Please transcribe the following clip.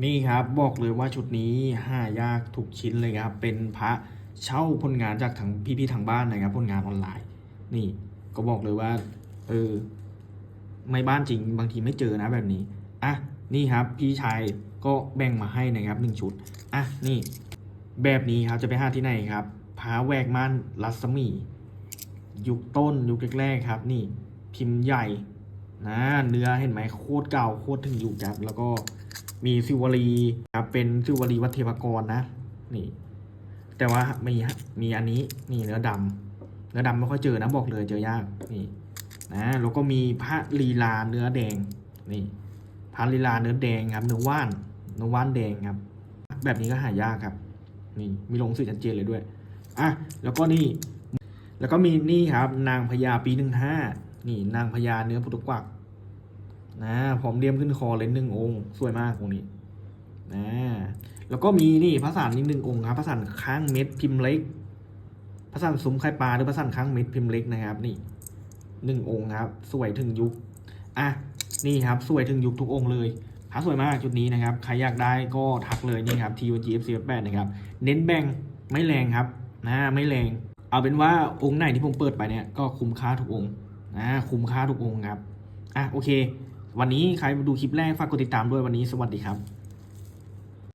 นี่ครับบอกเลยว่าชุดนี้หายากทุกชิ้นเลยครับเป็นพระเช่าผลงานจากทางพี่ๆทางบ้านนะครับผลงานออนไลน์ นี่ก็บอกเลยว่าเออไม่บ้านจริงบางทีไม่เจอนะแบบนี้อะนี่ครับพี่ชายก็แบ่งมาให้นะครับหนึ่งชุดอะนี่ แบบนี้ครับจะไปหาที่ไหนครับพาแวกม่านรัศมี ยุคต้นยุคแรกๆครับ นี่พิมพ์ใหญ่นะเนื้อเห็นไหมโคตรเก่าโคตรถึงอยุคครับแล้วก็ มีซิวลีครับเป็นซิวลีวัดเทพกรนะ นี่ แต่ว่ามีมีอันนี้นี่เนื้อดำเนื้อดำไม่ค่อยเจอนะบอกเลยเจอยากนี่นะแล้วก็มีพระลีลาเนื้อแดงนี่พระลีลาเนื้อแดงครับเนื้อว่านเนื้อว่านแดงครับ แบบนี้ก็หายากครับ นี่มีลงสื่อชัดเจนเลยด้วยอะแล้วก็นี่ แล้วก็มีนี่ครับ นางพญาปีหนึ่งห้านี่ นางพญาเนื้อพุทธกวัก นะพร้อมเลี่ยมขึ้นคอเลยหนึ่งองค์สวยมากองค์นี้นะแล้วก็มีนี่พระสันนี่หนึ่งองค์ครับพระสันข้างเม็ดพิมพ์เล็กพระสันซุ้มไข่ปลาหรือพระสันข้างเม็ดพิมพ์เล็กนะครับ นี่หนึ่งองค์ครับ สวยถึงยุคอะนี่ครับ สวยถึงยุคทุกองค์เลยพระสวยมากชุดนี้นะครับใครอยากได้ก็ทักเลยนี่ครับ T1G F 8นะครับ เน้นแบงไม่แรงครับนะไม่แรง เอาเป็นว่าองค์ไหนที่ผมเปิดไปเนี่ยก็คุ้มค่าทุกองค์นะคุ้มค่าทุกองค์ครับอะโอเค วันนี้ใครมาดูคลิปแรกฝากกดติดตามด้วยวันนี้สวัสดีครับ